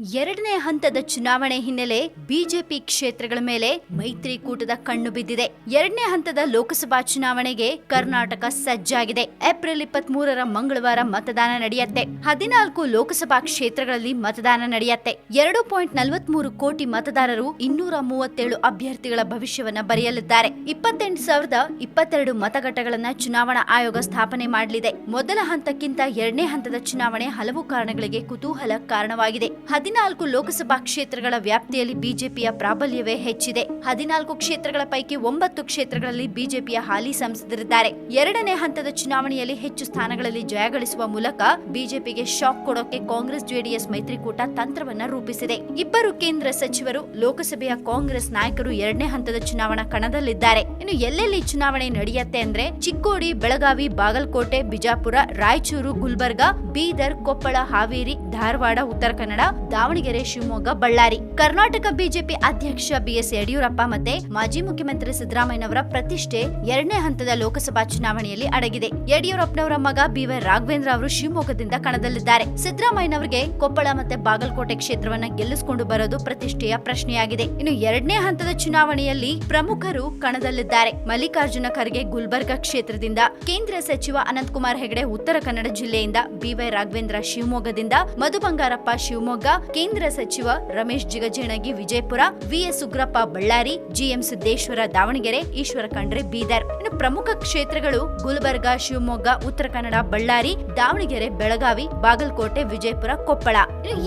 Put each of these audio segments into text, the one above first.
ಎರಡನೇ ಹಂತದ ಚುನಾವಣೆ ಹಿನ್ನೆಲೆ ಬಿಜೆಪಿ ಕ್ಷೇತ್ರಗಳ ಮೇಲೆ ಮೈತ್ರಿಕೂಟದ ಕಣ್ಣು ಬಿದ್ದಿದೆ. ಎರಡನೇ ಹಂತದ ಲೋಕಸಭಾ ಚುನಾವಣೆಗೆ ಕರ್ನಾಟಕ ಸಜ್ಜಾಗಿದೆ. ಏಪ್ರಿಲ್ ಇಪ್ಪತ್ತ್ ಮೂರರ ಮಂಗಳವಾರ ಮತದಾನ ನಡೆಯುತ್ತೆ. ಹದಿನಾಲ್ಕು ಲೋಕಸಭಾ ಕ್ಷೇತ್ರಗಳಲ್ಲಿ ಮತದಾನ ನಡೆಯುತ್ತೆ. ಎರಡು ಪಾಯಿಂಟ್ ನಲವತ್ಮೂರು ಕೋಟಿ ಮತದಾರರು ಇನ್ನೂರ ಮೂವತ್ತೇಳು ಅಭ್ಯರ್ಥಿಗಳ ಭವಿಷ್ಯವನ್ನ ಬರೆಯಲಿದ್ದಾರೆ. ಇಪ್ಪತ್ತೆಂಟು ಸಾವಿರದ ಇಪ್ಪತ್ತೆರಡು ಮತಗಟ್ಟೆಗಳನ್ನ ಚುನಾವಣಾ ಆಯೋಗ ಸ್ಥಾಪನೆ ಮಾಡಲಿದೆ. ಮೊದಲ ಹಂತಕ್ಕಿಂತ ಎರಡನೇ ಹಂತದ ಚುನಾವಣೆ ಹಲವು ಕಾರಣಗಳಿಗೆ ಕುತೂಹಲ ಕಾರಣವಾಗಿದೆ. ಹದಿನಾಲ್ಕು ಲೋಕಸಭಾ ಕ್ಷೇತ್ರಗಳ ವ್ಯಾಪ್ತಿಯಲ್ಲಿ ಬಿಜೆಪಿಯ ಪ್ರಾಬಲ್ಯವೇ ಹೆಚ್ಚಿದೆ. ಹದಿನಾಲ್ಕು ಕ್ಷೇತ್ರಗಳ ಪೈಕಿ ಒಂಬತ್ತು ಕ್ಷೇತ್ರಗಳಲ್ಲಿ ಬಿಜೆಪಿಯ ಹಾಲಿ ಸಂಸದರಿದ್ದಾರೆ. ಎರಡನೇ ಹಂತದ ಚುನಾವಣೆಯಲ್ಲಿ ಹೆಚ್ಚು ಸ್ಥಾನಗಳಲ್ಲಿ ಜಯಗಳಿಸುವ ಮೂಲಕ ಬಿಜೆಪಿಗೆ ಶಾಕ್ ಕೊಡೋಕೆ ಕಾಂಗ್ರೆಸ್, ಜೆಡಿಎಸ್ ಮೈತ್ರಿಕೂಟ ತಂತ್ರವನ್ನ ರೂಪಿಸಿದೆ. ಇಬ್ಬರು ಕೇಂದ್ರ ಸಚಿವರು, ಲೋಕಸಭೆಯ ಕಾಂಗ್ರೆಸ್ ನಾಯಕರು ಎರಡನೇ ಹಂತದ ಚುನಾವಣಾ ಕಣದಲ್ಲಿದ್ದಾರೆ. ಇನ್ನು ಎಲ್ಲೆಲ್ಲಿ ಚುನಾವಣೆ ನಡೆಯುತ್ತೆ ಅಂದ್ರೆ ಚಿಕ್ಕೋಡಿ, ಬೆಳಗಾವಿ, ಬಾಗಲಕೋಟೆ, ಬಿಜಾಪುರ, ರಾಯಚೂರು, ಗುಲ್ಬರ್ಗಾ, ಬೀದರ್, ಕೊಪ್ಪಳ, ಹಾವೇರಿ, ಧಾರವಾಡ, ಉತ್ತರ ಕನ್ನಡ ದಾವಣಗೆರೆ, ಶಿವಮೊಗ್ಗ, ಬಳ್ಳಾರಿ. ಕರ್ನಾಟಕ ಬಿಜೆಪಿ ಅಧ್ಯಕ್ಷ ಬಿಎಸ್ ಯಡಿಯೂರಪ್ಪ ಮತ್ತೆ ಮಾಜಿ ಮುಖ್ಯಮಂತ್ರಿ ಸಿದ್ದರಾಮಯ್ಯನವರ ಪ್ರತಿಷ್ಠೆ ಎರಡನೇ ಹಂತದ ಲೋಕಸಭಾ ಚುನಾವಣೆಯಲ್ಲಿ ಅಡಗಿದೆ. ಯಡಿಯೂರಪ್ಪನವರ ಮಗ ಬಿವೈ ರಾಘವೇಂದ್ರ ಅವರು ಶಿವಮೊಗ್ಗದಿಂದ ಕಣದಲ್ಲಿದ್ದಾರೆ. ಸಿದ್ದರಾಮಯ್ಯನವರಿಗೆ ಕೊಪ್ಪಳ ಮತ್ತೆ ಬಾಗಲಕೋಟೆ ಕ್ಷೇತ್ರವನ್ನ ಗೆಲ್ಲಿಸಿಕೊಂಡು ಬರೋದು ಪ್ರತಿಷ್ಠೆಯ ಪ್ರಶ್ನೆಯಾಗಿದೆ. ಇನ್ನು ಎರಡನೇ ಹಂತದ ಚುನಾವಣೆಯಲ್ಲಿ ಪ್ರಮುಖರು ಕಣದಲ್ಲಿದ್ದಾರೆ. ಮಲ್ಲಿಕಾರ್ಜುನ ಖರ್ಗೆ ಗುಲ್ಬರ್ಗಾ ಕ್ಷೇತ್ರದಿಂದ, ಕೇಂದ್ರ ಸಚಿವ ಅನಂತಕುಮಾರ್ ಹೆಗಡೆ ಉತ್ತರ ಕನ್ನಡ ಜಿಲ್ಲೆಯಿಂದ ಬಿವೈ ರಾಘವೇಂದ್ರ ಶಿವಮೊಗ್ಗದಿಂದ, ಮಧು ಬಂಗಾರಪ್ಪ ಶಿವಮೊಗ್ಗ ಕೇಂದ್ರ ಸಚಿವ ರಮೇಶ್ ಜಿಗಜಿಣಗಿ ವಿಜಯಪುರ ವಿಎಸ್ ಉಗ್ರಪ್ಪ ಬಳ್ಳಾರಿ ಜಿಎಂ ಸಿದ್ದೇಶ್ವರ ದಾವಣಗೆರೆ ಈಶ್ವರ ಖಂಡ್ರೆ ಬೀದರ್. ಪ್ರಮುಖ ಕ್ಷೇತ್ರಗಳು ಗುಲ್ಬರ್ಗಾ, ಶಿವಮೊಗ್ಗ, ಉತ್ತರ ಕನ್ನಡ, ಬಳ್ಳಾರಿ, ದಾವಣಗೆರೆ, ಬೆಳಗಾವಿ, ಬಾಗಲಕೋಟೆ, ವಿಜಯಪುರ, ಕೊಪ್ಪಳ.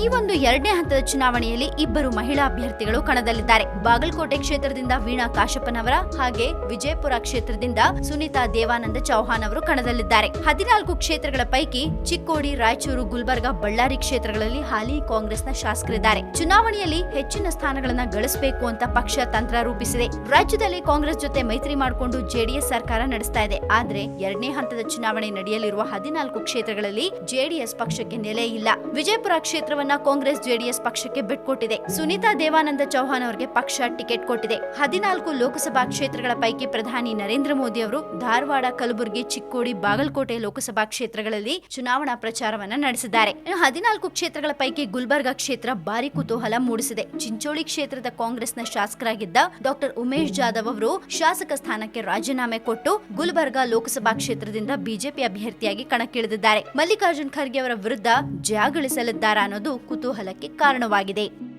ಈ ಒಂದು ಎರಡನೇ ಹಂತದ ಚುನಾವಣೆಯಲ್ಲಿ ಇಬ್ಬರು ಮಹಿಳಾ ಅಭ್ಯರ್ಥಿಗಳು ಕಣದಲ್ಲಿದ್ದಾರೆ. ಬಾಗಲಕೋಟೆ ಕ್ಷೇತ್ರದಿಂದ ವೀಣಾ ಕಾಶಪ್ಪನವರ ಹಾಗೆ ವಿಜಯಪುರ ಕ್ಷೇತ್ರದಿಂದ ಸುನೀತಾ ದೇವಾನಂದ ಚೌಹಾನ್ ಅವರು ಕಣದಲ್ಲಿದ್ದಾರೆ. ಹದಿನಾಲ್ಕು ಕ್ಷೇತ್ರಗಳ ಪೈಕಿ ಚಿಕ್ಕೋಡಿ, ರಾಯಚೂರು, ಗುಲ್ಬರ್ಗಾ, ಬಳ್ಳಾರಿ ಕ್ಷೇತ್ರಗಳಲ್ಲಿ ಹಾಲಿ ಕಾಂಗ್ರೆಸ್ನ ಶಾಸಕರಿದ್ದಾರೆ. ಚುನಾವಣೆಯಲ್ಲಿ ಹೆಚ್ಚಿನ ಸ್ಥಾನಗಳನ್ನ ಗಳಿಸಬೇಕು ಅಂತ ಪಕ್ಷ ತಂತ್ರ ರೂಪಿಸಿದೆ. ರಾಜ್ಯದಲ್ಲಿ ಕಾಂಗ್ರೆಸ್ ಜೊತೆ ಮೈತ್ರಿ ಮಾಡಿಕೊಂಡು ಜೆಡಿಎಸ್ ಸರ್ಕಾರ ನಡೆಸ್ತಾ ಇದೆ. ಆದ್ರೆ ಎರಡನೇ ಹಂತದ ಚುನಾವಣೆ ನಡೆಯಲಿರುವ ಹದಿನಾಲ್ಕು ಕ್ಷೇತ್ರಗಳಲ್ಲಿ ಜೆಡಿಎಸ್ ಪಕ್ಷಕ್ಕೆ ನೆಲೆ ಇಲ್ಲ. ವಿಜಯಪುರ ಕ್ಷೇತ್ರವನ್ನ ಕಾಂಗ್ರೆಸ್ ಜೆಡಿಎಸ್ ಪಕ್ಷಕ್ಕೆ ಬಿಟ್ಕೊಟ್ಟಿದೆ. ಸುನೀತಾ ದೇವಾನಂದ ಚೌಹಾನ್ ಅವರಿಗೆ ಪಕ್ಷ ಟಿಕೆಟ್ ಕೊಟ್ಟಿದೆ. ಹದಿನಾಲ್ಕು ಲೋಕಸಭಾ ಕ್ಷೇತ್ರಗಳ ಪೈಕಿ ಪ್ರಧಾನಿ ನರೇಂದ್ರ ಮೋದಿ ಅವರು ಧಾರವಾಡ, ಕಲಬುರಗಿ, ಚಿಕ್ಕೋಡಿ, ಬಾಗಲಕೋಟೆ ಲೋಕಸಭಾ ಕ್ಷೇತ್ರಗಳಲ್ಲಿ ಚುನಾವಣಾ ಪ್ರಚಾರವನ್ನ ನಡೆಸಿದ್ದಾರೆ. ಹದಿನಾಲ್ಕು ಕ್ಷೇತ್ರಗಳ ಪೈಕಿ ಗುಲ್ಬರ್ಗಾ ಕ್ಷೇತ್ರ ಭಾರಿ ಕುತೂಹಲ ಮೂಡಿಸಿದೆ. ಚಿಂಚೋಳಿ ಕ್ಷೇತ್ರದ ಕಾಂಗ್ರೆಸ್ನ ಶಾಸಕರಾಗಿದ್ದ ಡಾಕ್ಟರ್ ಉಮೇಶ್ ಜಾಧವ್ ಅವರು ಶಾಸಕ ಸ್ಥಾನಕ್ಕೆ ರಾಜೀನಾಮೆ ಕೊಟ್ಟು ಗುಲ್ಬರ್ಗಾ ಲೋಕಸಭಾ ಕ್ಷೇತ್ರದಿಂದ ಬಿಜೆಪಿ ಅಭ್ಯರ್ಥಿಯಾಗಿ ಕಣಕ್ಕಿಳಿದಿದ್ದಾರೆ. ಮಲ್ಲಿಕಾರ್ಜುನ್ ಖರ್ಗೆ ಅವರ ವಿರುದ್ಧ ಜಯ ಗಳಿಸಲಿದ್ದಾರಾ ಅನ್ನೋದು ಕುತೂಹಲಕ್ಕೆ ಕಾರಣವಾಗಿದೆ.